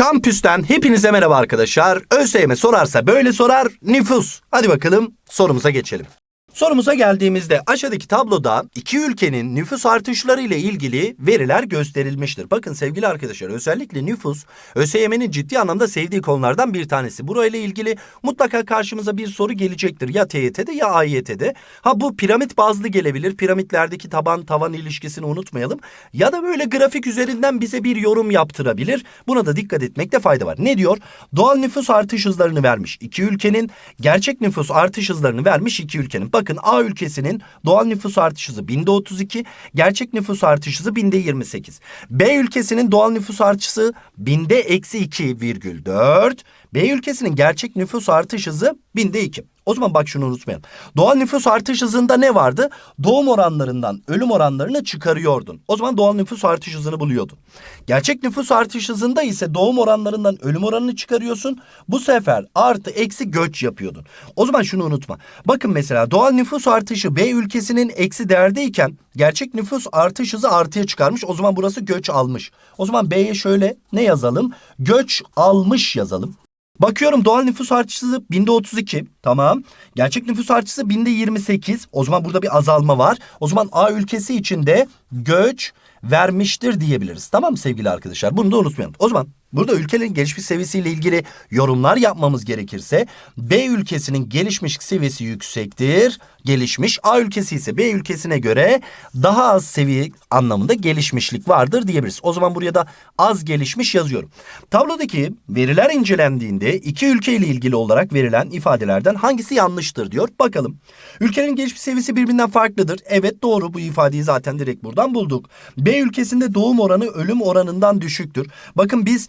Kampüsten hepinize merhaba arkadaşlar. ÖSYM sorarsa böyle sorar nüfus. Hadi bakalım sorumuza geçelim. Sorumuza geldiğimizde aşağıdaki tabloda iki ülkenin nüfus artışları ile ilgili veriler gösterilmiştir. Bakın sevgili arkadaşlar özellikle nüfus ÖSYM'nin ciddi anlamda sevdiği konulardan bir tanesi. Burayla ilgili mutlaka karşımıza bir soru gelecektir. Ya TYT'de ya AYT'de. Ha bu piramit bazlı gelebilir. Piramitlerdeki taban tavan ilişkisini unutmayalım. Ya da böyle grafik üzerinden bize bir yorum yaptırabilir. Buna da dikkat etmekte fayda var. Ne diyor? Doğal nüfus artış hızlarını vermiş. iki ülkenin gerçek nüfus artış hızlarını vermiş iki ülkenin. Bakın A ülkesinin doğal nüfus artış hızı binde 32, gerçek nüfus artış hızı binde 28. B ülkesinin doğal nüfus artışı binde eksi 2,4. B ülkesinin gerçek nüfus artış hızı binde 2. O zaman bak şunu unutmayalım. Doğal nüfus artış hızında ne vardı? Doğum oranlarından ölüm oranlarını çıkarıyordun. O zaman doğal nüfus artış hızını buluyordun. Gerçek nüfus artış hızında ise doğum oranlarından ölüm oranını çıkarıyorsun. Bu sefer artı eksi göç yapıyordun. O zaman şunu unutma. Bakın mesela doğal nüfus artışı B ülkesinin eksi değerdeyken gerçek nüfus artış hızı artıya çıkarmış. O zaman burası göç almış. O zaman B'ye şöyle ne yazalım? Göç almış yazalım. Bakıyorum doğal nüfus artışı binde 32. Tamam. Gerçek nüfus artışı binde 28. O zaman burada bir azalma var. O zaman A ülkesi içinde göç vermiştir diyebiliriz. Tamam mı sevgili arkadaşlar? Bunu da unutmayalım. O zaman burada ülkelerin gelişmiş seviyesiyle ilgili yorumlar yapmamız gerekirse B ülkesinin gelişmişlik seviyesi yüksektir. Gelişmiş. A ülkesi ise B ülkesine göre daha az seviye anlamında gelişmişlik vardır diyebiliriz. O zaman buraya da az gelişmiş yazıyorum. Tablodaki veriler incelendiğinde iki ülke ile ilgili olarak verilen ifadelerden hangisi yanlıştır diyor. Bakalım. Ülkenin gelişmiş seviyesi birbirinden farklıdır. Evet doğru bu ifadeyi zaten direkt buradan bulduk. B ülkesinde doğum oranı ölüm oranından düşüktür. Bakın biz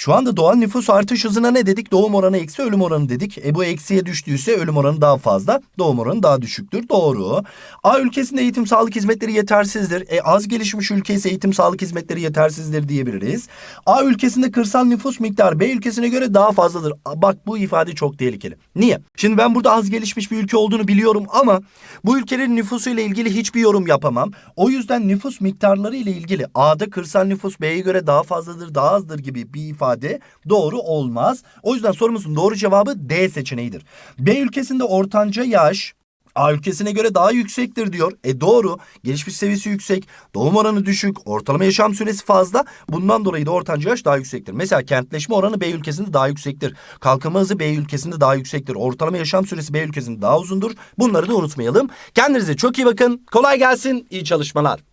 şu anda doğal nüfus artış hızına ne dedik? Doğum oranı eksi ölüm oranı dedik. E bu eksiye düştüyse ölüm oranı daha fazla. Doğum oranı daha düşüktür. Doğru. A ülkesinde eğitim sağlık hizmetleri yetersizdir. E az gelişmiş ülke ise eğitim sağlık hizmetleri yetersizdir diyebiliriz. A ülkesinde kırsal nüfus miktarı B ülkesine göre daha fazladır. Bak bu ifade çok tehlikeli. Niye? Şimdi ben burada az gelişmiş bir ülke olduğunu biliyorum ama bu ülkenin nüfusu ile ilgili hiçbir yorum yapamam. O yüzden nüfus miktarları ile ilgili A'da kırsal nüfus B'ye göre daha fazladır, daha azdır gibi bir ifade doğru olmaz. O yüzden sorumuzun doğru cevabı D seçeneğidir. B ülkesinde ortanca yaş A ülkesine göre daha yüksektir diyor. E doğru. Gelişmiş seviyesi yüksek. Doğum oranı düşük. Ortalama yaşam süresi fazla. Bundan dolayı da ortanca yaş daha yüksektir. Mesela kentleşme oranı B ülkesinde daha yüksektir. Kalkınma hızı B ülkesinde daha yüksektir. Ortalama yaşam süresi B ülkesinde daha uzundur. Bunları da unutmayalım. Kendinize çok iyi bakın. Kolay gelsin. İyi çalışmalar.